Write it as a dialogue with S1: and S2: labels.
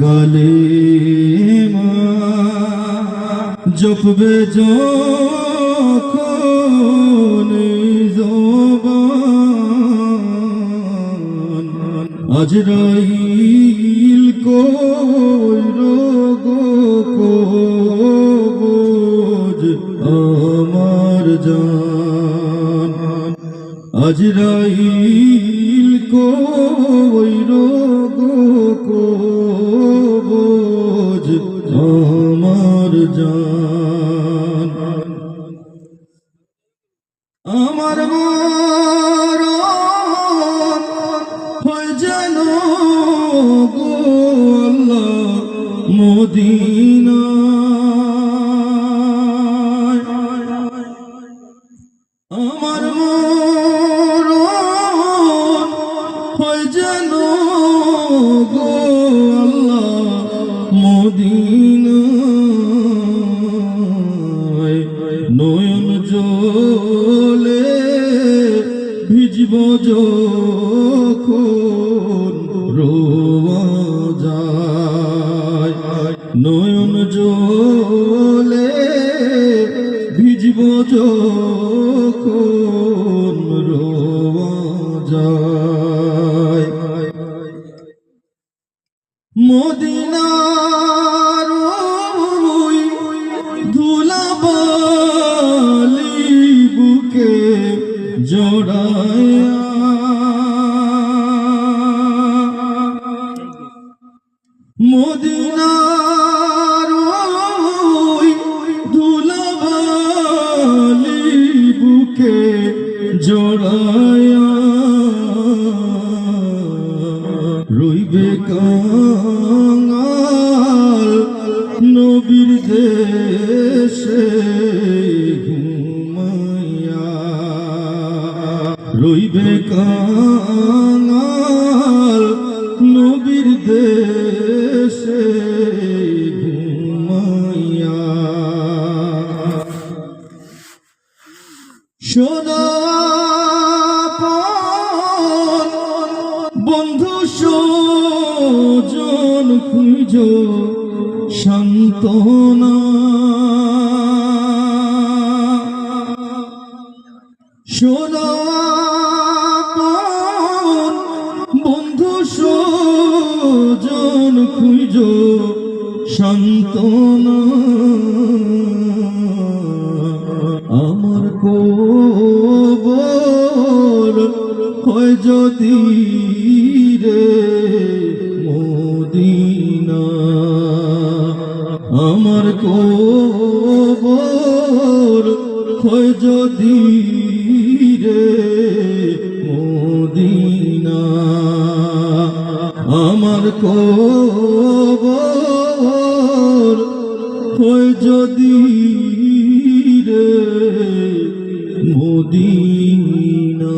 S1: কালে জপবে যখন জবান। আজরাইল কইর গো কবজ আমার জান। আজরাইল গো কবজ আমার জান। আমার হয় যেন আল্লাহ হয় যেন গো আল্লাহ মদিনায় নয়ন জলে ভিজব যখন রোয়া যায়। নয়ন জলে ভিজব যখন রোয়া যায়। মদিনার ওই ধুলাবালি বুকে জড়ায়া। মদিনার ওই ধুলাবালি বুকে জড়ায়া। রইবে কাঙাল নবীর দেশে ঘুমাইয়া রইবে কাঙাল নবীর দেশে ঘুমাইয়া। সোনাপন খুঁজ সান্তনা সোনাপন বন্ধু সজন খুঁজ সান্তনা আমার কোবর হয় যদি রে মদিনা। আমার কবর হয় যদি রে মদিনা। আমার কবর হয় যদি রে মদিনা।